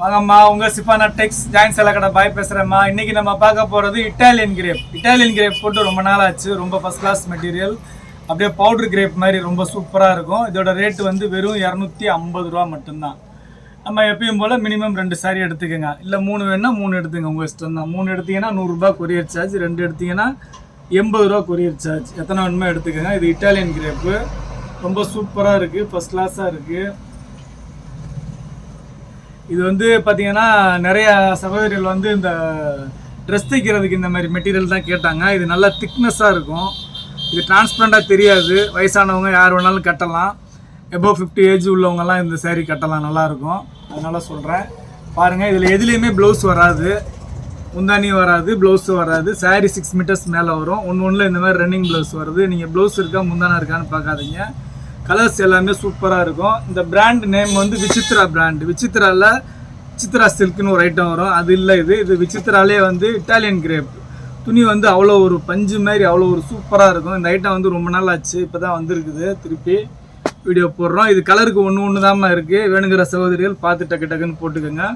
வாங்கம்மா உங்க சிப்பானா டெக்ஸ் ஜாயின் கடை பாய் பேசுறேம்மா. இன்னைக்கு நம்ம பார்க்க போறது இட்டாலியன் கிரேப் இட்டாலியன் கிரேப் போட்டு ரொம்ப நாள் ஆச்சு ரொம்ப ஃபர்ஸ்ட் கிளாஸ் மெட்டீரியல் அப்படியே பவுடர் கிரேப் மாதிரி ரொம்ப சூப்பராக இருக்கும். இதோட ரேட் வந்து வெறும் இரநூத்தி ஐம்பது ரூபா மட்டும்தான். நம்ம எப்பயும் போல் மினிமம் ரெண்டு சாரி எடுத்துக்கோங்க. இல்லை மூணு வேணால் மூணு எடுத்துங்க உங்கள் இஷ்டம் தான். மூணு எடுத்தீங்கன்னா நூறுரூபா கொரியர் சார்ஜ் ரெண்டு எடுத்தீங்கன்னா எண்பது ரூபா கொரியர் சார்ஜ் எத்தனை வேணுமோ எடுத்துக்கோங்க. இது இட்டாலியன் கிரேப்பு ரொம்ப சூப்பராக இருக்குது ஃபஸ்ட் கிளாஸாக இருக்குது இது வந்து பார்த்தீங்கன்னா நிறைய சகோதரிகள் வந்து இந்த ட்ரெஸ் தைக்கிறதுக்கு இந்த மாதிரி மெட்டீரியல் தான் கேட்டாங்க. இது நல்லா திக்னஸாக இருக்கும். இது டிரான்ஸ்பரண்டாக தெரியாது. வயசானவங்க யார் வேணாலும் கட்டலாம். எபோவ் ஃபிஃப்டி ஏஜ் உள்ளவங்கலாம் இந்த சேரீ கட்டலாம் நல்லாயிருக்கும் அதனால் சொல்கிறேன் பாருங்கள் இதில் எதுலேயுமே ப்ளவுஸ் வராது. முந்தானி வராது ப்ளவுஸ் வராது. சாரீ சிக்ஸ் மீட்டர்ஸ் மேலே வரும். ஒன்று ஒன்றில் இந்த மாதிரி ரன்னிங் ப்ளவுஸ் வருது. நீங்கள் ப்ளவுஸ் இருக்கா முந்தானா இருக்கான்னு பார்க்காதீங்க. கலர்ஸ் எல்லாமே சூப்பராக இருக்கும். இந்த பிராண்ட் நேம் வந்து விசித்ரா பிராண்ட் விசித்ராவில் விசித்ரா சில்க்னு ஒரு ஐட்டம் வரும். அது இல்லை இது. இது விசித்ராலே வந்து இட்டாலியன் கிரேப் துணி வந்து அவ்வளோ ஒரு பஞ்சு மாதிரி அவ்வளோ ஒரு சூப்பராக இருக்கும். இந்த ஐட்டம் வந்து ரொம்ப நாள் ஆச்சு. இப்போ தான் வந்திருக்குது. திருப்பி வீடியோ போடுறோம். இது கலருக்கு ஒன்று ஒன்று தாம்மா இருக்குது வேணுங்கிற சகோதரிகள் பார்த்து டக்கு டக்குன்னு போட்டுக்கோங்க.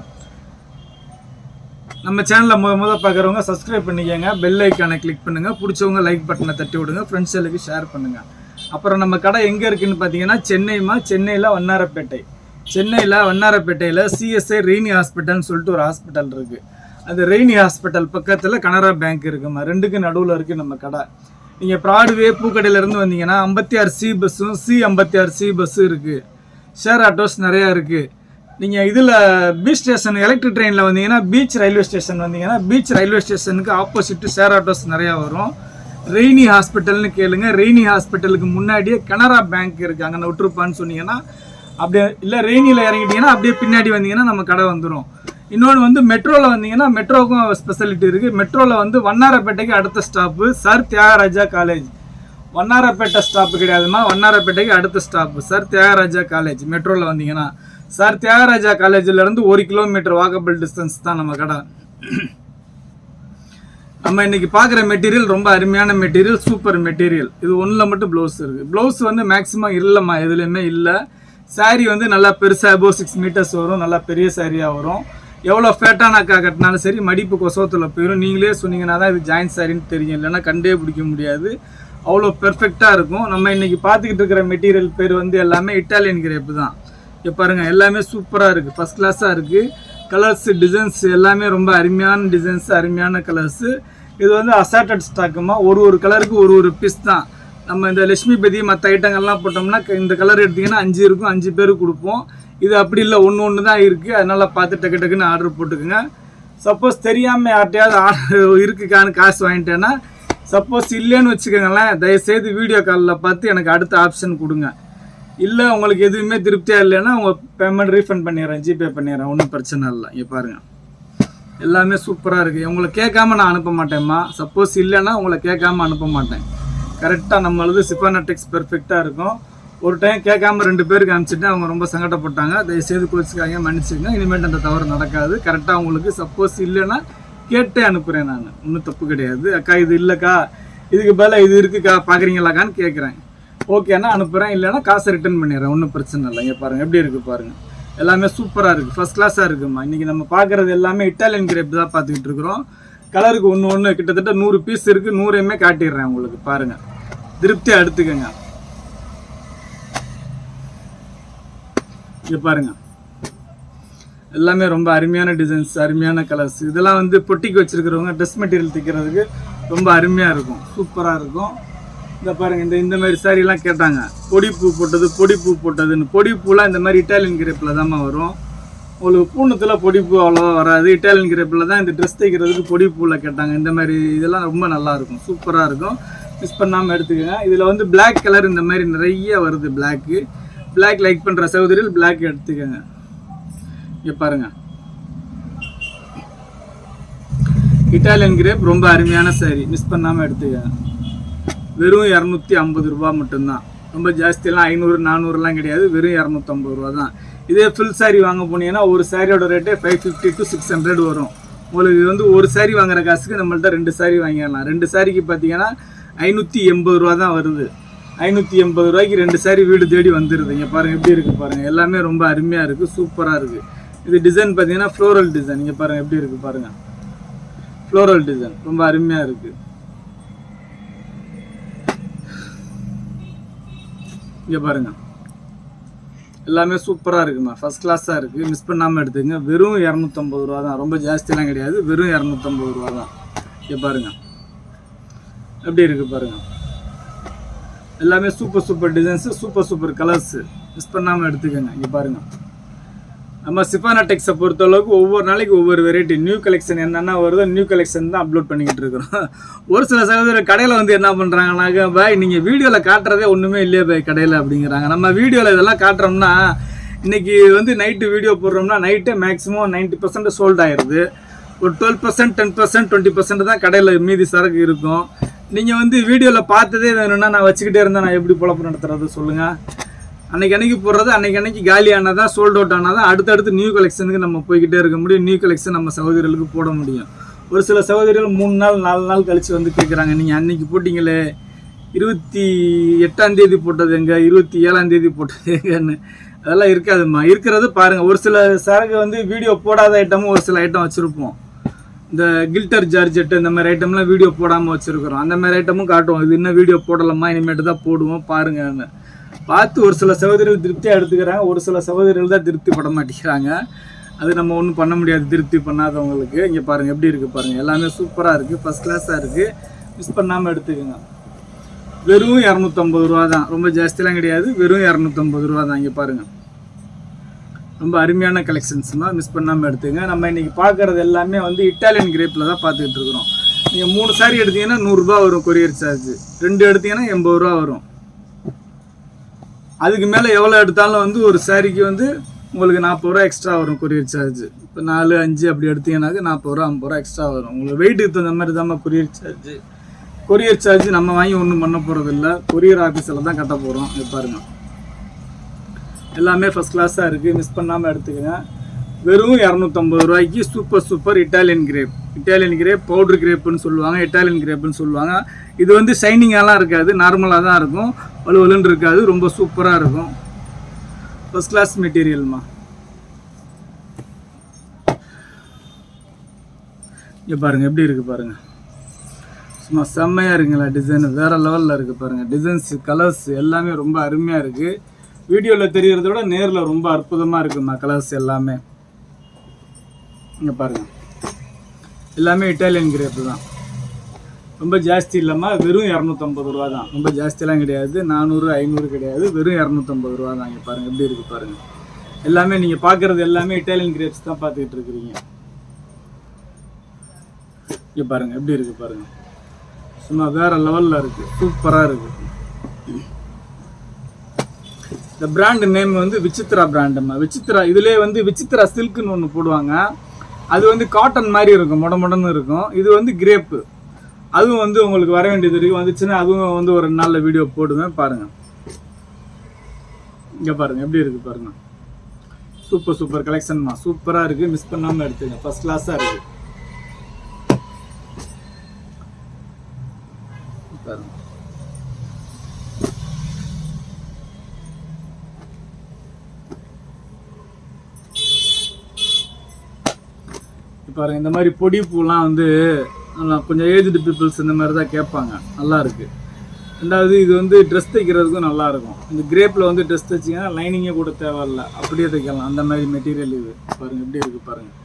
நம்ம சேனலில் முத முத பார்க்குறவங்க சப்ஸ்கிரைப் பண்ணிக்கோங்க. பெல் ஐக்கானை கிளிக் பண்ணுங்கள் பிடிச்சவங்க லைக் பட்டனை தட்டி விடுங்க. ஃப்ரெண்ட்ஸ் எல்லாருக்கும் ஷேர் பண்ணுங்கள் அப்புறம் நம்ம கடை எங்கே இருக்குதுன்னு பார்த்தீங்கன்னா சென்னைமா சென்னையில் வண்ணாரப்பேட்டை. சென்னையில் வண்ணாரப்பேட்டையில் சிஎஸ்ஐ ரெய்னி ஹாஸ்பிட்டல்னு சொல்லிட்டு ஒரு ஹாஸ்பிட்டல் இருக்குது அந்த ரெய்னி ஹாஸ்பிட்டல் பக்கத்தில் கனரா பேங்க் இருக்குமா ரெண்டுக்கும் நடுவில் இருக்குது நம்ம கடை. நீங்கள் ப்ராட்வே பூக்கடையிலேருந்து வந்தீங்கன்னா ஐம்பத்தி ஆறு சி பஸ்ஸும் சி ஐம்பத்தி ஆறு சி பஸ்ஸும் இருக்குது ஷேர் ஆட்டோஸ் நிறையா இருக்குது நீங்கள் இதில் பீச் ஸ்டேஷன் எலக்ட்ரிக் ட்ரெயினில் வந்தீங்கன்னா பீச் ரயில்வே ஸ்டேஷன் வந்தீங்கன்னா பீச் ரயில்வே ஸ்டேஷனுக்கு ஆப்போசிட்டு ஷேர் ஆட்டோஸ் நிறையா வரும். ரெய்னி ஹாஸ்பிட்டல்னு கேளுங்க. ரெய்னி ஹாஸ்பிட்டலுக்கு முன்னாடியே கனரா பேங்க் இருக்குது அங்கே விட்டுருப்பான்னு சொன்னீங்கன்னா அப்படியே இல்லை ரெய்னியில் இறங்கிட்டீங்கன்னா அப்படியே பின்னாடி வந்தீங்கன்னா நம்ம கடை வந்துடும் இன்னொன்று வந்து மெட்ரோவில் வந்தீங்கன்னா மெட்ரோவுக்கும் ஸ்பெஷலிட்டி இருக்குது மெட்ரோவில் வந்து வண்ணாரப்பேட்டைக்கு அடுத்த stop sir Thiyagaraja college Vannarapettai stop கிடையாதுமா வண்ணாரப்பேட்டைக்கு அடுத்த ஸ்டாப்பு சார் தியாகராஜா காலேஜ் மெட்ரோவில் வந்தீங்கன்னா. சார் தியாகராஜா காலேஜிலேருந்து ஒரு கிலோமீட்டர் வாக்கபிள் டிஸ்டன்ஸ் தான் நம்ம கடை. நம்ம இன்னைக்கு பார்க்குற மெட்டீரியல் ரொம்ப அருமையான மெட்டீரியல் சூப்பர் மெட்டீரியல் இது ஒன்றில் மட்டும் ப்ளவுஸ் இருக்குது ப்ளவுஸ் வந்து மேக்ஸிமம் இல்லைம்மா எதுலேயுமே இல்லை. சேரீ வந்து நல்லா பெருசாக அபோவ் சிக்ஸ் மீட்டர்ஸ் வரும். நல்லா பெரிய சாரியாக வரும். எவ்வளோ ஃபேட்டான அக்கா கட்டினாலும் சரி மடிப்பு கொசவத்தில் போயிடும் நீங்களே சொன்னீங்கன்னா தான் இது ஜாயின்ட் சாரின்னு தெரியும். இல்லைன்னா கண்டே பிடிக்க முடியாது. அவ்வளோ பெர்ஃபெக்டாக இருக்கும். நம்ம இன்றைக்கி பார்த்துக்கிட்டு இருக்கிற மெட்டீரியல் பேர் வந்து எல்லாமே இட்டாலியன் கிரேப்பு தான். இப்போ பாருங்கள் எல்லாமே சூப்பராக இருக்குது ஃபஸ்ட் கிளாஸாக இருக்குது கலர்ஸ் டிசைன்ஸ் எல்லாமே ரொம்ப அருமையான டிசைன்ஸ் அருமையான கலர்ஸு இது வந்து அசார்டட் ஸ்டாக்குமா ஒரு ஒரு கலருக்கு ஒரு ஒரு பீஸ் தான். நம்ம இந்த லட்சுமிபதி மற்ற ஐட்டங்கள்லாம் போட்டோம்னா இந்த கலர் எடுத்திங்கன்னா அஞ்சு இருக்கும் அஞ்சு பேருக்கு கொடுப்போம். இது அப்படி இல்லை ஒன்று ஒன்று தான் இருக்குது அதனால் பார்த்து டக்கு டக்குன்னு ஆர்டர் போட்டுக்குங்க. சப்போஸ் தெரியாமல் யார்கிட்டயாவது ஆர்டர் இருக்குக்கான்னு காசு வாங்கிட்டேன்னா சப்போஸ் இல்லைன்னு வச்சுக்கோங்களேன் தயவுசெய்து வீடியோ காலில் பார்த்து எனக்கு அடுத்த ஆப்ஷன் கொடுங்க. இல்லை உங்களுக்கு எதுவுமே திருப்தியாக இல்லைன்னா உங்கள் பேமெண்ட் ரீஃபண்ட் பண்ணிடுறேன் ஜிபே பண்ணிடுறேன் ஒன்றும் பிரச்சனை இல்லை. இங்கே பாருங்கள் எல்லாமே சூப்பராக இருக்குது உங்களை கேட்காம நான் அனுப்ப மாட்டேம்மா சப்போஸ் இல்லைன்னா உங்களை கேட்காம அனுப்ப மாட்டேன். கரெக்டாக நம்மளது சிப்பானா பெர்ஃபெக்டாக இருக்கும். ஒரு டைம் கேட்காம ரெண்டு பேருக்கு அனுப்பிச்சிட்டு அவங்க ரொம்ப சங்கடப்பட்டாங்க. தயவுசெய்து கோச்சிக்காங்க மன்னிச்சுங்க இனிமேட்டு அந்த தவறு நடக்காது. கரெக்டாக உங்களுக்கு சப்போஸ் இல்லைன்னா கேட்டே அனுப்புகிறேன் நான். ஒன்றும் தப்பு கிடையாது. அக்கா இது இல்லைக்கா. இதுக்கு பதிலாக இது இருக்குக்கா பார்க்குறீங்களாக்கான்னு கேட்குறேன் ஓகேன்னா அனுப்புகிறேன் இல்லைன்னா காசை ரிட்டர்ன் பண்ணிடுறேன். ஒன்றும் பிரச்சனை இல்லை இங்கே பாருங்கள் எப்படி இருக்குது பாருங்கள் எல்லாமே சூப்பராக இருக்குது ஃபஸ்ட் கிளாஸாக இருக்குமா இன்றைக்கி நம்ம பார்க்குறது எல்லாமே இட்டாலியன் கிரேப் தான் பார்த்துக்கிட்டு இருக்கிறோம். கலருக்கு ஒன்று ஒன்று கிட்டத்தட்ட நூறு பீஸ் இருக்குது நூறையுமே காட்டிடுறேன் உங்களுக்கு. பாருங்கள் திருப்தியாக எடுத்துக்கோங்க. இங்கே பாருங்க. எல்லாமே ரொம்ப அருமையான டிசைன்ஸ் அருமையான கலர்ஸ் இதெல்லாம் வந்து பொட்டிக்கு வச்சிருக்கிறவங்க ட்ரெஸ் மெட்டீரியல் தைக்கிறதுக்கு ரொம்ப அருமையாக இருக்கும். சூப்பராக இருக்கும். இந்த பாருங்க இந்த இந்த மாதிரி சாரிலாம் கேட்டாங்க. பொடிப்பூ போட்டது பொடிப்பூ போட்டதுன்னு. பொடிப்பூலாம் இந்த மாதிரி இட்டாலியன் கிரேப்பில் தாம்மா வரும். உங்களுக்கு பூணத்தில் பொடிப்பூ அவ்வளோவா வராது. இட்டாலியன் கிரேப்பில் தான் இந்த ட்ரெஸ் தைக்கிறதுக்கு பொடிப்பூவில் கேட்டாங்க. இந்த மாதிரி இதெல்லாம் ரொம்ப நல்லாயிருக்கும் சூப்பராக இருக்கும். மிஸ் பண்ணாமல் எடுத்துக்கோங்க. இதில் வந்து பிளாக் கலர் இந்த மாதிரி நிறைய வருது பிளாக்கு பிளாக் லைக் பண்ணுற சகோதரிகள் பிளாக் எடுத்துக்கோங்க. இங்கே பாருங்க. இட்டாலியன் கிரேப் ரொம்ப அருமையான சாரி மிஸ் பண்ணாமல் எடுத்துக்கோங்க. வெறும் இரநூத்தி ஐம்பது ரூபா மட்டும்தான். ரொம்ப ஜாஸ்தியெல்லாம் ஐநூறு நானூறுலாம் கிடையாது. வெறும் இரநூத்தம்பது ரூபா தான். இதே ஃபுல் சாரீ வாங்க போனீங்கன்னா ஒரு சாரியோட ரேட்டே five fifty to six hundred வரும். உங்களுக்கு இது வந்து ஒரு சாரி வாங்குற காசுக்கு நம்மள்ட்ட ரெண்டு சாரி வாங்கிடலாம். ரெண்டு சாரிக்கு பார்த்தீங்கன்னா ஐநூற்றி எண்பது ரூபா தான் வருது. ஐநூற்றி எண்பது ரூபாய்க்கு ரெண்டு சாரி வீடு தேடி வந்துடுது இங்கே பாருங்கள் எப்படி இருக்குது பாருங்கள் எல்லாமே ரொம்ப அருமையாக இருக்குது சூப்பராக இருக்குது இது டிசைன் பார்த்தீங்கன்னா ஃப்ளோரல் டிசைன் இங்கே பாருங்கள் எப்படி இருக்குது பாருங்கள் ஃப்ளோரல் டிசைன் ரொம்ப அருமையாக இருக்குது இங்கே பாருங்க. எல்லாமே சூப்பராக இருக்குமா? ஃபஸ்ட் கிளாஸாக இருக்குது மிஸ் பண்ணாமல் எடுத்துங்க வெறும் இரநூத்தம்பது ரூபா தான். ரொம்ப ஜாஸ்தியெலாம் கிடையாது. வெறும் இரநூத்தம்பது ரூபா தான். இங்கே பாருங்க. எப்படி இருக்குது பாருங்க. எல்லாமே super super designs super super colours miss பண்ணாமல் எடுத்துக்கோங்க. இங்கே பாருங்க. நம்ம சிஃபானா டெக்ஸை பொறுத்த அளவுக்கு ஒவ்வொரு நாளைக்கு ஒவ்வொரு வெரைட்டி நியூ கலெக்ஷன் என்னென்ன வருதோ நியூ கலெக்ஷன் தான் அப்லோட் பண்ணிக்கிட்டு இருக்கிறோம். ஒரு சில சகோதரர் கடையில் வந்து என்ன பண்ணுறாங்கனாக்கா பாய் நீங்கள் வீடியோவில் காட்டுறதே ஒன்றுமே இல்லையே பாய் கடையில் அப்படிங்கிறாங்க. நம்ம வீடியோவில் இதெல்லாம் காட்டுறோம்னா இன்னைக்கு வந்து நைட்டு வீடியோ போடுறோம்னா நைட்டே மேக்ஸிமம் நைன்ட்டி பர்சன்ட் சோல்ட் ஆயிடுது ஒரு twelve percent ten percent twenty percent தான் கடையில் மீதி சரக்கு இருக்கும். நீங்கள் வந்து வீடியோவில் பார்த்ததே வேணும்னா நான் வச்சுக்கிட்டே இருந்தால் நான் எப்படி பொழப்பு நடத்துறது? சொல்லுங்கள் அன்னைக்கு அன்னைக்கு போடுறது அன்னைக்கு அன்னைக்கு காலி ஆனதான் சோல்ட் அவுட் ஆனதான் அடுத்தடுத்து நியூ கலெக்ஷனுக்கு நம்ம போய்கிட்டே இருக்க முடியும். நியூ கலெக்ஷன் நம்ம சகோதரிகளுக்கு போட முடியும். ஒரு சில சகோதரிகள் மூணு நாள் நாலு நாள் கழிச்சு வந்து கேட்குறாங்க நீங்கள் அன்னைக்கு போட்டிங்களே இருபத்தி எட்டாம் தேதி போட்டது எங்க இருபத்தி ஏழாம் தேதி போட்டது எங்கன்னு. அதெல்லாம் இருக்காதும்மா. இருக்கிறது பாருங்க. ஒரு சில சரக்கு வந்து வீடியோ போடாத ஐட்டமும் ஒரு சில ஐட்டம் வச்சுருப்போம். இந்த கில்டர் ஜார்ஜெட் இந்த மாதிரி ஐட்டம்லாம் வீடியோ போடாமல் வச்சுருக்குறோம். அந்த மாதிரி ஐட்டமும் காட்டுவோம். இது இன்னும் வீடியோ போடலாமா இனிமேட்டு தான் போடுவோம் பாருங்கன்னு. பார்த்து ஒரு சில சகோதரிகள் திருப்தியாக எடுத்துக்கிறாங்க. ஒரு சில சகோதரிகள் தான் திருப்தி பட மாட்டேங்கிறாங்க. அது நம்ம ஒன்றும் பண்ண முடியாது. திருப்தி பண்ணாதவங்களுக்கு. இங்கே பாருங்கள் எப்படி இருக்குது பாருங்கள் எல்லாமே சூப்பராக இருக்குது ஃபஸ்ட் கிளாஸாக இருக்குது மிஸ் பண்ணாமல் எடுத்துக்கோங்க. வெறும் இரநூத்தம்பது ரூபா தான். ரொம்ப ஜாஸ்திலாம் கிடையாது. வெறும் இரநூத்தம்பது ரூபா தான். இங்கே பாருங்கள் ரொம்ப அருமையான கலெக்ஷன்ஸ் தான் மிஸ் பண்ணாமல் எடுத்துங்க நம்ம இன்றைக்கி பார்க்குறது எல்லாமே வந்து இட்டாலியன் கிரேப்பில் தான் பார்த்துக்கிட்டு இருக்கிறோம். நீங்கள் மூணு சாரி எடுத்தீங்கன்னா நூறுரூபா வரும். கொரியர் சார்ஜ் ரெண்டு எடுத்தீங்கன்னா எண்பது ரூபா வரும். அதுக்கு மேலே எவ்வளோ எடுத்தாலும் வந்து ஒரு சாரிக்கு வந்து உங்களுக்கு நாற்பது ரூபா எக்ஸ்ட்ரா வரும் கொரியர் சார்ஜ் இப்போ நாலு அஞ்சு அப்படி எடுத்தீங்கன்னாக்க நாற்பது ரூபா ஐம்பது ரூபா எக்ஸ்ட்ரா வரும். உங்களுக்கு வெயிட்டுக்கு தகுந்த மாதிரி தான் கொரியர் சார்ஜ் கொரியர் சார்ஜ் நம்ம வாங்கி ஒன்றும் பண்ண போகிறதில்ல கொரியர் ஆஃபீஸில் தான் கட்ட போகிறோம் இது பாருங்க. எல்லாமே ஃபஸ்ட் கிளாஸாக இருக்குது மிஸ் பண்ணாமல் எடுத்துக்கங்க. வெறும் இரநூத்தம்பது ரூபாய்க்கு super super Italian crepe Italian crepe powder கிரேப்புன்னு சொல்லுவாங்க. இட்டாலியன் கிரேப்புன்னு சொல்லுவாங்க. இது வந்து ஷைனிங்காலாம் இருக்காது. நார்மலாக தான் இருக்கும். வலுவலுன்னு இருக்காது ரொம்ப சூப்பராக இருக்கும். ஃபஸ்ட் கிளாஸ் மெட்டீரியல்மா இங்கே பாருங்கள் எப்படி இருக்குது பாருங்கள் சும்மா செம்மையாக இருக்குங்களா டிசைன் வேறு லெவலில் இருக்குது பாருங்கள் டிசைன்ஸ் கலர்ஸ் எல்லாமே ரொம்ப அருமையாக இருக்குது வீடியோவில் தெரியறத விட நேரில் ரொம்ப அற்புதமாக இருக்குமா கலர்ஸ் எல்லாமே? இங்கே பாருங்கள் எல்லாமே இட்டாலியன் கிரேப்பு தான். ரொம்ப ஜாஸ்தி இல்லாமல் வெறும் இரநூத்தம்பது ரூபா தான். ரொம்ப ஜாஸ்தியெலாம் கிடையாது. நானூறு ஐநூறு கிடையாது. வெறும் இரநூத்தம்பது ரூபா தான் இங்கே பாருங்கள் எப்படி இருக்குது பாருங்கள் எல்லாமே நீங்கள் பார்க்குறது எல்லாமே இட்டாலியன் கிரேப்ஸ் தான் பார்த்துக்கிட்டு இருக்கிறீங்க. இங்கே பாருங்கள் எப்படி இருக்குது பாருங்கள் சும்மா வேறு லெவலில் இருக்குது சூப்பராக இருக்குது இந்த பிராண்டு நேம் வந்து விசித்ரா பிராண்டுமா விசித்ரா இதுலேயே வந்து விசித்ரா சில்க்னு ஒன்று போடுவாங்க. அது வந்து காட்டன் மாதிரி இருக்கும். முட முடன்னு இருக்கும். இது வந்து கிரேப்பு அதுவும் வந்து உங்களுக்கு வர வேண்டியது இருக்கு வந்துச்சுன்னா அதுவும் வந்து ஒரு நல்ல வீடியோ போடுவேன் பாருங்கள் இங்கே பாருங்கள் எப்படி இருக்குது பாருங்கள் சூப்பர் சூப்பர் கலெக்ஷன்மா சூப்பராக இருக்குது மிஸ் பண்ணாமல் எடுத்துங்க ஃபஸ்ட் கிளாஸாக இருக்குது பாருங்க. பாருங்க இந்த மாதிரி பொடி பூலாம் வந்து கொஞ்சம் ஏஜ்டு பீப்புள்ஸ் இந்த மாதிரி தான் கேட்பாங்க. நல்லா இருக்குது ரெண்டாவது இது வந்து ட்ரெஸ் தைக்கிறதுக்கும் நல்லாயிருக்கும் இந்த கிரேப்பில் வந்து ட்ரெஸ் தைச்சிங்கன்னா லைனிங்கே கூட தேவையில்ல. அப்படியே தைக்கலாம். அந்த மாதிரி மெட்டீரியல் இது. பாருங்கள் எப்படி இருக்குது பாருங்கள்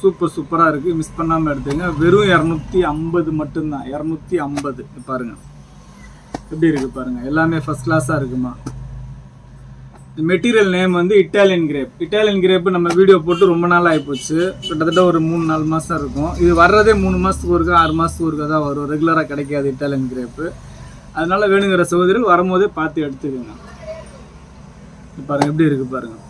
சூப்பர் சூப்பராக இருக்குது மிஸ் பண்ணாமல் எடுத்துங்க வெறும் இரநூத்தி ஐம்பது மட்டும்தான். இரநூத்தி ஐம்பது. பாருங்கள் எப்படி இருக்குது பாருங்கள் எல்லாமே ஃபர்ஸ்ட் கிளாஸாக இருக்குமா? மெட்டீரியல் நேம் வந்து இட்டாலியன் கிரேப் இட்டாலியன் கிரேப் நம்ம வீடியோ போட்டு ரொம்ப நாள் ஆகிப்போச்சு கிட்டத்தட்ட ஒரு மூணு நாலு மாதம் இருக்கும். இது வர்றதே மூணு மாதத்துக்கு ஒருக்கா ஆறு மாதத்துக்கு ஒருக்கா தான் வரும். ரெகுலராக கிடைக்காது இட்டாலியன் கிரேப்பு அதனால் வேணுங்கிற சகோதரர் வரும்போதே பார்த்து எடுத்துக்கோங்க. பாருங்கள் எப்படி இருக்குது பாருங்கள்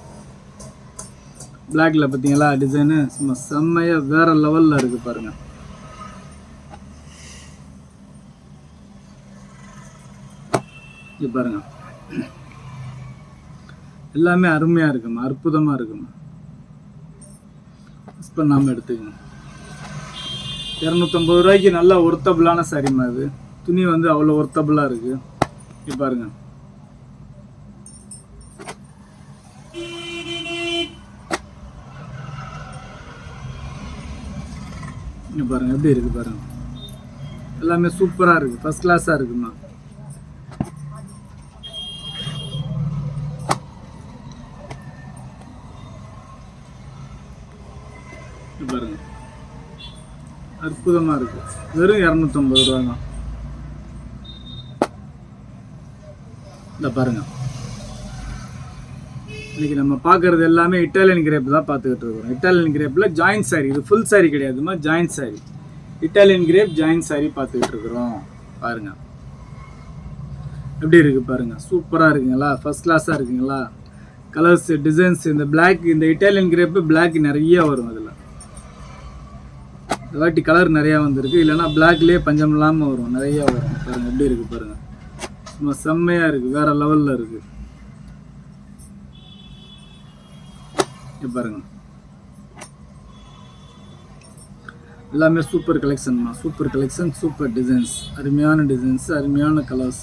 பிளாக்ல பார்த்தீங்களா டிசைனு சும்மா செம்மையாக வேற லெவலில் இருக்குது பாருங்கள் இது பாருங்க. எல்லாமே அருமையாக இருக்கணும் அற்புதமாக இருக்கும் மிஸ் பண்ணாமல் எடுத்துக்கணும் இரநூத்தம்பது ரூபாய்க்கு நல்லா ஒர்த்தபுளான சரிம்மா அது துணி வந்து அவ்வளோ ஒர்த்தபுளாக இருக்குது இப்போ பாருங்க. இங்கே பாருங்கள் எப்படி இருக்குது பாருங்கள் எல்லாமே சூப்பராக இருக்குது ஃபஸ்ட் கிளாஸாக இருக்குமா அற்புதமாக இருக்குது வெறும் இரநூத்தம்பது ரூபா தான் இந்த பாருங்க. இன்னைக்கு நம்ம பார்க்கறது எல்லாமே இட்டாலியன் கிரேப் தான் பார்த்துக்கிட்டு இருக்கிறோம். இட்டாலியன் கிரேப்பில் ஜாயின்ட் சாரி இது full sari கிடையாதுமா joint sari Italian crepe joint sari பார்த்துக்கிட்டு இருக்கிறோம். பாருங்க. எப்படி இருக்கு பாருங்க. சூப்பராக இருக்குங்களா? ஃபர்ஸ்ட் கிளாஸாக இருக்குங்களா? கலர்ஸ் டிசைன்ஸ் இந்த பிளாக் இந்த இட்டாலியன் கிரேப்பு பிளாக் நிறைய வரும் அதில். இந்த வாட்டி கலர் நிறையா வந்திருக்கு. இல்லைன்னா பிளாக்லேயே பஞ்சம் இல்லாமல் வரும். நிறையா வரும். பாருங்கள் எப்படி இருக்குது பாருங்கள் சும்மா செம்மையாக இருக்குது வேறு லெவலில் இருக்குது பாருங்க. எல்லாமே சூப்பர் கலெக்ஷன்மா சூப்பர் கலெக்ஷன் சூப்பர் டிசைன்ஸ் அருமையான டிசைன்ஸ் அருமையான கலர்ஸ்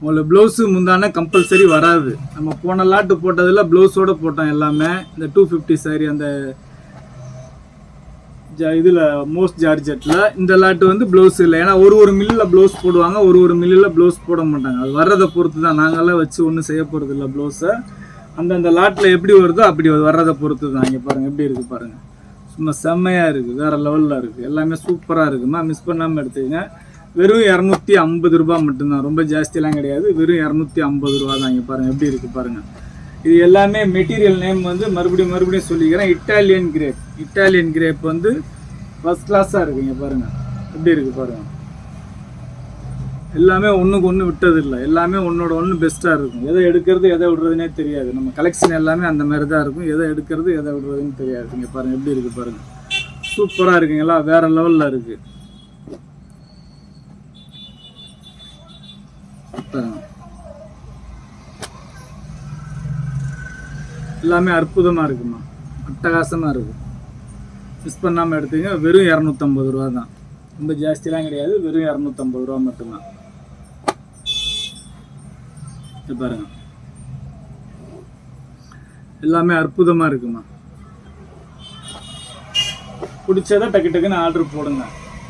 உங்களை ப்ளவுஸு முந்தான கம்பல்சரி வராது. நம்ம போன லாட்டு போட்டதில் ப்ளவுஸோட போட்டோம் எல்லாமே. இந்த டூ ஃபிஃப்டி சாரி அந்த ஜா இதில் மோஸ்ட் ஜார்ஜெட்டில் இந்த லாட்டு வந்து ப்ளவுஸ் இல்லை. ஏன்னா ஒரு ஒரு மில்லில் ப்ளவுஸ் போடுவாங்க ஒரு ஒரு மில்லில் ப்ளவுஸ் போட மாட்டாங்க. அது வர்றதை பொறுத்து தான். நாங்களாம் வச்சு ஒன்றும் செய்ய போகிறது இல்லை ப்ளவுஸை அந்தந்த லாட்டில் எப்படி வருதோ அப்படி வர்றதை பொறுத்து தான். இங்கே பாருங்கள் எப்படி இருக்குது பாருங்கள் சும்மா செம்மையாக இருக்குது வேறு லெவலில் இருக்குது எல்லாமே சூப்பராக இருக்குமா? மிஸ் பண்ணாமல் எடுத்துக்கங்க. வெறும் இரநூத்தி ஐம்பது ரூபா மட்டும்தான். ரொம்ப ஜாஸ்தியெல்லாம் கிடையாது. வெறும் இரநூத்தி ஐம்பது ரூபா தான் இங்கே பாருங்கள் எப்படி இருக்குது பாருங்கள் இது எல்லாமே மெட்டீரியல் நேம் வந்து மறுபடியும் மறுபடியும் சொல்லிக்கிறேன். இட்டாலியன் கிரேப் இட்டாலியன் கிரேப் வந்து ஃபர்ஸ்ட் கிளாஸாக இருக்கு இங்கே பாருங்கள் எப்படி இருக்குது பாருங்கள் எல்லாமே ஒன்றுக்கு ஒன்று விட்டது இல்லை எல்லாமே ஒன்றோட ஒன்று பெஸ்ட்டாக இருக்கும். எதை எடுக்கிறது எதை விடுறதுனே தெரியாது. நம்ம கலெக்ஷன் எல்லாமே அந்த மாதிரி தான் இருக்கும். எதை எடுக்கிறது எதை விடுறதுன்னு தெரியாது. இங்கே பாருங்கள் எப்படி இருக்குது பாருங்கள் சூப்பராக இருக்குங்களா? வேறு லெவலில் இருக்குது பாருங்க. எல்லாமே அற்புதமாக இருக்குமா? அட்டகாசமாக இருக்கும் மிஸ் பண்ணாமல் எடுத்தீங்க வெறும் இரநூத்தம்பது ரூபா தான். ரொம்ப ஜாஸ்திலாம் கிடையாது வெறும் இரநூத்தம்பது ரூபா மட்டும்தான். இது பாருங்க. எல்லாமே அற்புதமாக இருக்குமா? பிடிச்சதை டக்கு டக்குன்னு ஆர்டர் போடுங்க.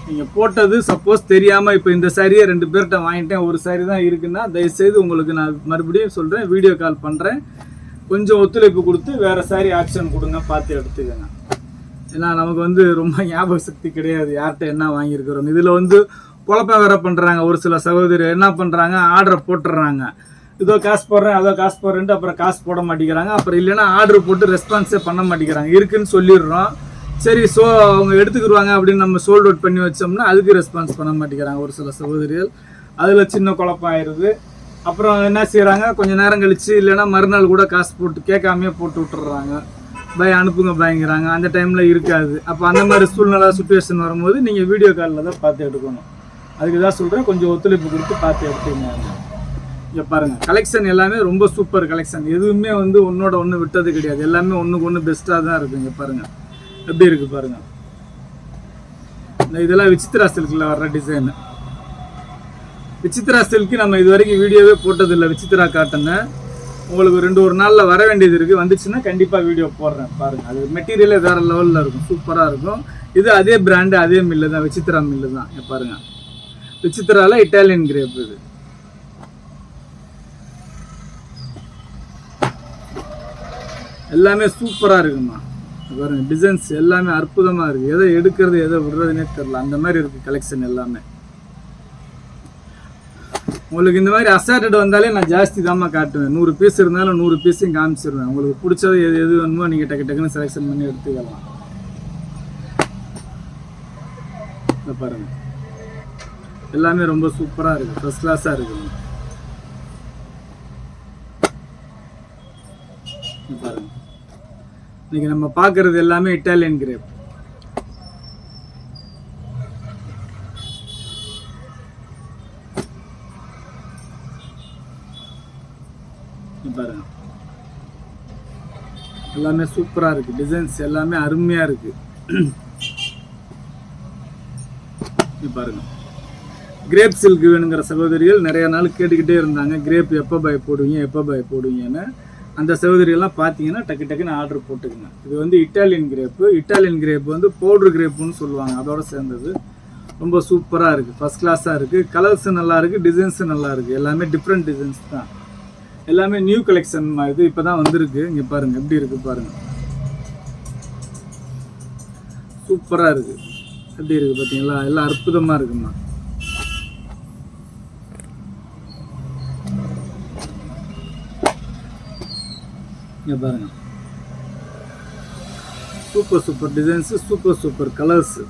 நீங்கள் போட்டது சப்போஸ் தெரியாமல் இப்போ இந்த சாரியை ரெண்டு பேர்கிட்ட வாங்கிட்டேன் ஒரு சாரி தான் இருக்குன்னா தயவுசெய்து உங்களுக்கு நான் மறுபடியும் சொல்கிறேன் வீடியோ கால் பண்ணுறேன் கொஞ்சம் ஒத்துழைப்பு கொடுத்து வேறு சாரி ஆக்ஷன் கொடுங்க பார்த்து எடுத்துக்கங்க. ஏன்னா நமக்கு வந்து ரொம்ப ஞாபக சக்தி கிடையாது யார்கிட்ட என்ன வாங்கியிருக்கிறோம் இதில் வந்து குழப்பம் வேற பண்ணுறாங்க ஒரு சில சகோதரி என்ன பண்ணுறாங்க ஆர்டரை போட்டுடுறாங்க. இதோ காசு போடுறேன் அதோ காசு போடுறேன்ட்டு அப்புறம் காசு போட மாட்டேங்கிறாங்க. அப்புறம் இல்லைன்னா ஆர்டர் போட்டு ரெஸ்பான்ஸே பண்ண மாட்டேங்கிறாங்க. இருக்குன்னு சொல்லிடுறோம். சரி ஸோ அவங்க எடுத்துக்கிடுவாங்க அப்படின்னு நம்ம சோல்ட் அவுட் பண்ணி வச்சோம்னா அதுக்கு ரெஸ்பான்ஸ் பண்ண மாட்டேங்கிறாங்க ஒரு சில சகோதரிகள். அதில் சின்ன குழப்பம் ஆயிடுது. அப்புறம் என்ன செய்கிறாங்க கொஞ்சம் நேரம் கழிச்சு இல்லைன்னா மறுநாள் கூட காசு போட்டு கேட்காமையே போட்டு விட்டுறாங்க. பய அனுப்புங்க பயங்கிறாங்க. அந்த டைமில் இருக்காது. அப்போ அந்த மாதிரி சூழ்நிலை சுச்சுவேஷன் வரும்போது நீங்கள் வீடியோ காலில் தான் பார்த்து எடுக்கணும். அதுக்கு தான் சொல்கிறேன் கொஞ்சம் ஒத்துழைப்பு கொடுத்து பார்த்து எடுத்துங்க. இங்கே பாருங்கள் கலெக்ஷன் எல்லாமே ரொம்ப சூப்பர் கலெக்ஷன் எதுவுமே வந்து ஒன்றோட ஒன்று விட்டது கிடையாது. எல்லாமே ஒன்றுக்கு ஒன்று பெஸ்ட்டாக தான் இருக்குது இங்கே பாருங்கள் எப்படி இருக்குது பாருங்கள் இந்த இதெல்லாம் விசித்ரா சில்கில் வர்ற டிசைனு விசித்ரா சில்க்கு நம்ம இது வரைக்கும் வீடியோவே போட்டதில்லை விசித்ரா காட்டனை உங்களுக்கு ரெண்டு ஒரு நாளில் வர வேண்டியது இருக்குது வந்துச்சுன்னா கண்டிப்பாக வீடியோ போடுறேன். பாருங்கள் அது மெட்டீரியலே வேறு லெவலில் இருக்கும். சூப்பராக இருக்கும். இது அதே பிராண்டு அதே மில்லு தான். விசித்ரா மில்லு தான். பாருங்கள் விசித்ரால இட்டாலியன் கிரேப் இது. எல்லாமே சூப்பராக இருக்குமா? பாருங்க டிசைன்ஸ் எல்லாமே அற்புதமாக இருக்குது எதை எடுக்கிறது எதை விடுறதுனே தெரில அந்த மாதிரி இருக்குது கலெக்ஷன் எல்லாமே. உங்களுக்கு இந்த மாதிரி அசார்டட் வந்தாலே நான் ஜாஸ்தி தாம்மா காட்டுவேன். நூறு பீஸ் இருந்தாலும் நூறு பீஸையும் காமிச்சிருவேன். உங்களுக்கு பிடிச்சது எது எது வேணுமோ நீங்கள் டக்கு டக்குன்னு செலெக்ஷன் பண்ணி எடுத்துக்கலாம் பாருங்க. எல்லாமே ரொம்ப சூப்பராக இருக்குது ஃபஸ்ட் கிளாஸாக இருக்குங்க பாருங்கள் பாருங்க. இன்னைக்கு நம்ம பார்க்கறது எல்லாமே இட்டாலியன் கிரேப் பாருங்க. எல்லாமே சூப்பரா இருக்கு. டிசைன்ஸ் எல்லாமே அருமையா இருக்கு. பாருங்க. கிரேப் சில்க் வேணுங்கிற சகோதரிகள் நிறைய நாள் கேட்டுக்கிட்டே இருந்தாங்க. கிரேப் எப்போ பாய் போடுவீங்க எப்போ பாய் போடுவீங்கன்னு. அந்த சகோதரியெல்லாம் பார்த்தீங்கன்னா டக்கு டக்குன்னு ஆர்டர் போட்டுக்குங்க. இது வந்து இட்டாலியன் கிரேப்பு இட்டாலியன் கிரேப் வந்து பவுட்ரு கிரேப்புன்னு சொல்லுவாங்க. அதோட சேர்ந்தது. ரொம்ப சூப்பராக இருக்குது ஃபஸ்ட் கிளாஸாக இருக்குது கலர்ஸும் நல்லா இருக்குது டிசைன்ஸும் நல்லா இருக்குது எல்லாமே டிஃப்ரெண்ட் டிசைன்ஸ் தான். எல்லாமே நியூ கலெக்ஷன் இது இப்போ தான் வந்திருக்கு. இங்கே பாருங்கள் எப்படி இருக்குது பாருங்கள் சூப்பராக இருக்குது எப்படி இருக்குது பார்த்தீங்களா எல்லாம் அற்புதமாக இருக்குமா? இங்கே பாருங்க. Super super designs super super colours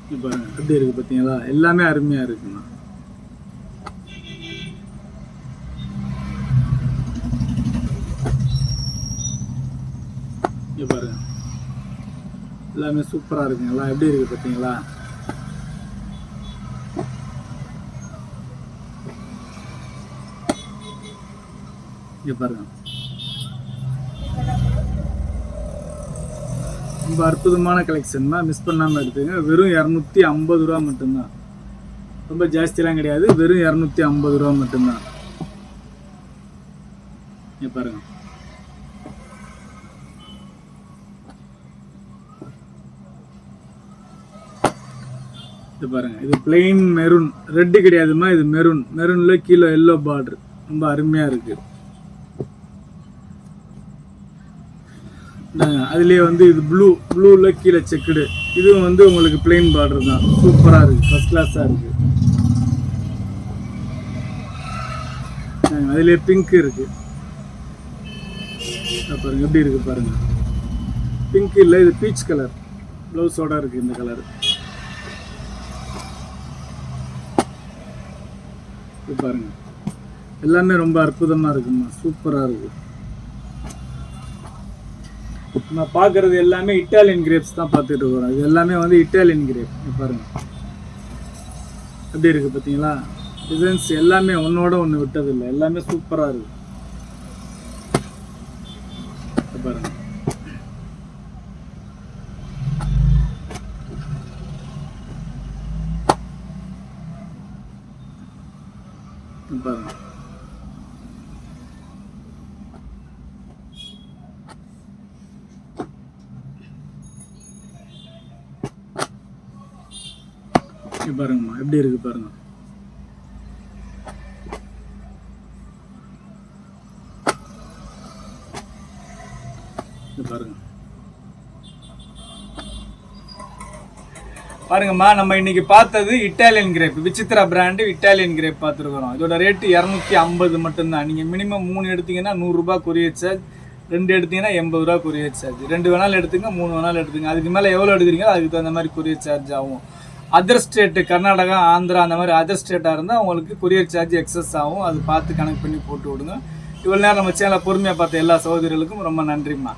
இங்க பாருங்க எப்படி இருக்கு பார்த்தீங்களா எல்லாமே அருமையாக இருக்குண்ணா இங்க பாருங்க. எல்லாமே சூப்பராக இருக்குங்களா? எப்படி இருக்கு பார்த்தீங்களா இங்கே பாருங்க. ரொம்ப அற்புதமான கலெக்ஷன் தான் மிஸ் பண்ணாமல் எடுத்துங்க வெறும் இரநூத்தி ஐம்பது ரூபா மட்டும்தான். ரொம்ப ஜாஸ்திலாம் கிடையாது. வெறும் இரநூத்தி ஐம்பது ரூபா மட்டும்தான். இங்கே பாருங்க. இது பாருங்க. இது பிளெயின் மெரூன் ரெட்டு கிடையாதுமா இது மெரூன் மெரூன்ல கீழே எல்லோ பார்டர் ரொம்ப அருமையாக இருக்குது அதுலேயே வந்து இது ப்ளூ ப்ளூவில் கீழே செக்குடு இதுவும் வந்து உங்களுக்கு பிளெயின் பார்டர் தான். சூப்பராக இருக்குது ஃபஸ்ட் கிளாஸாக இருக்குது அதுலேயே பிங்க் இருக்குது இதோ எப்படி இருக்குது பாருங்கள் பிங்க் இல்லை இது பீச் கலர் ப்ளவுஸோட இருக்குது இந்த கலர் இது பாருங்கள் எல்லாமே ரொம்ப அற்புதமாக இருக்குமா? சூப்பராக இருக்குது நம்ம பார்க்குறது எல்லாமே இட்டாலியன் கிரேப்ஸ் தான் பார்த்துட்டு இருக்கிறோம் இது எல்லாமே வந்து இட்டாலியன் கிரேப் பாருங்கள் பாருங்க. எப்படி இருக்கு பார்த்தீங்களா? டிசைன்ஸ் எல்லாமே ஒன்னோட ஒன்று விட்டதில்லை. எல்லாமே சூப்பராக இருக்கு. பாருங்கள் பாருங்க இங்க பாருங்க இங்க பாருங்கம்மா எப்படி இருக்கு பாருங்க. பாருங்க. பாருங்கம்மா நம்ம இன்னைக்கு பார்த்தது Italian crepe Vichitra brand Italian crepe பார்த்துருக்குறோம். இதோட ரேட்டு இரநூத்தி ஐம்பது மட்டும்தான். நீங்கள் மினிமம் மூணு எடுத்தீங்கன்னா நூறுரூபா கொரியர் சார்ஜ். ரெண்டு எடுத்தீங்கன்னா எண்பது ரூபா கொரியர் சார்ஜ். ரெண்டு வேணாலும் எடுத்துங்க மூணு வேணாலும் எடுத்துங்க. அதுக்கு மேலே எவ்வளோ எடுக்கிறீங்களோ அதுக்கு தகுந்த மாதிரி கொரியர் சார்ஜ் ஆகும். அதர் ஸ்டேட்டு கர்நாடகா ஆந்திரா அந்த மாதிரி அதர் ஸ்டேட்டாக இருந்தால் உங்களுக்கு கொரியர் சார்ஜ் எக்ஸஸ் ஆகும். அது பார்த்து கணக்கு பண்ணி போட்டு விடுங்க. இவ்வளோ நேரம் நம்ம சேனலை பொறுமையாக பார்த்த எல்லா சகோதரிகளுக்கும் ரொம்ப நன்றிம்மா.